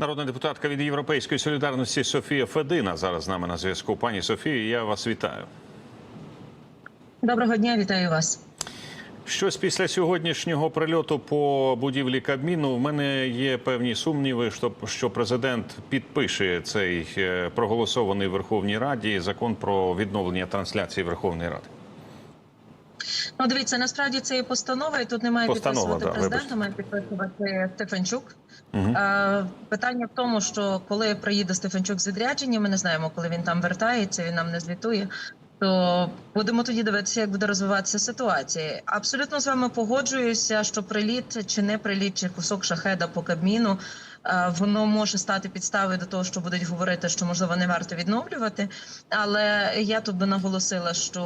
Народна депутатка від Європейської солідарності Софія Федина зараз з нами на зв'язку. Пані Софію, я вас вітаю. Доброго дня, вітаю вас. Щось після сьогоднішнього прильоту по будівлі Кабміну. В мене є певні сумніви, що, президент підпише цей е, проголосований в Верховній Раді закон про відновлення трансляції Верховної Ради. Ну, дивіться, насправді це є постанова, і тут немає Постанова, підписувати да, президента, має підписувати Стефанчук. Е, питання в тому, що коли приїде Стефанчук з відрядження, ми не знаємо, коли він там вертається, він нам не звітує. То будемо тоді дивитися, як буде розвиватися ситуація. Абсолютно з вами погоджуюся, що приліт чи не приліт, чи кусок шахеда по Кабміну, воно може стати підставою до того, що будуть говорити, що можливо не варто відновлювати. Але я тут би наголосила, що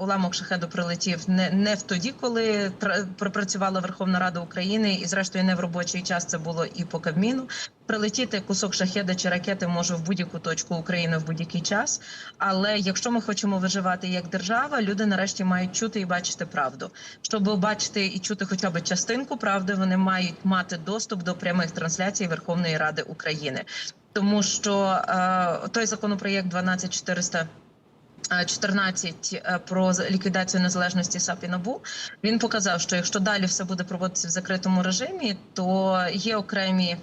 уламок шахеду прилетів не, не в тоді, коли пропрацювала Верховна Рада України, і зрештою не в робочий час це було і по Кабміну. Прилетіти кусок шахеда чи ракети може в будь-яку точку України в будь-який час. Але якщо ми хочемо виживати як держава, люди нарешті мають чути і бачити правду. Щоб бачити і чути хоча б частинку правди, вони мають мати доступ до прямих трансляцій Верховної Ради України, тому що е, той законопроєкт 12400 14 е, про ліквідацію незалежності САП і НАБУ, він показав, що якщо далі все буде проводитися в закритому режимі, то є окремі,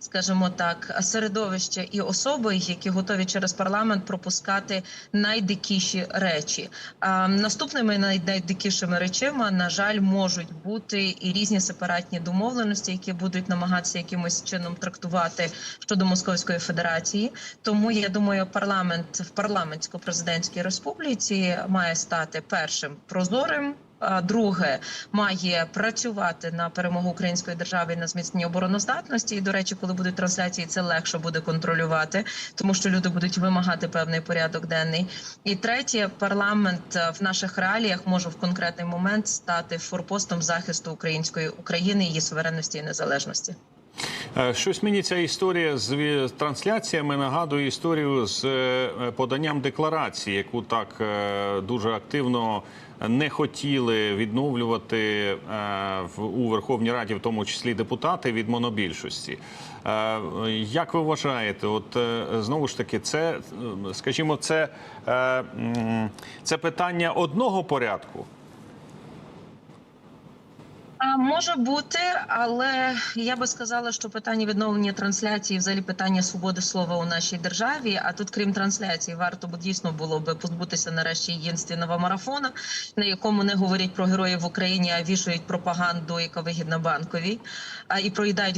скажімо так, середовища і особи, які готові через парламент пропускати найдикіші речі. А наступними найдикішими речима, на жаль, можуть бути і різні сепаратні домовленості, які будуть намагатися якимось чином трактувати щодо Московської Федерації. Тому я думаю, парламент в парламентсько-президентській республіці має стати першим прозорим. Друге має працювати на перемогу української держави і на зміцнення обороноздатності. І до речі, коли будуть трансляції, це легше буде контролювати, тому що люди будуть вимагати певний порядок денний. І третє, парламент е, в наших реаліях може в конкретний момент стати форпостом захисту української України, її суверенності і незалежності. Е, Щось мені історія з трансляціями нагадує історію з е, поданням декларації, яку так е, дуже активно не хотіли відновлювати у Верховній Раді, в тому числі депутати від монобільшості. Як ви вважаєте, от знову ж таки, це, скажімо, це, це питання одного порядку? Може бути, але я би сказала, що питання відновлення трансляції, взагалі питання свободи слова у нашій державі. А тут, крім трансляції, варто б дійсно було би позбутися нарешті єдинственного марафона, на якому не говорять про героїв в Україні, а вішають пропаганду, яка вигідна банковій, і проїдають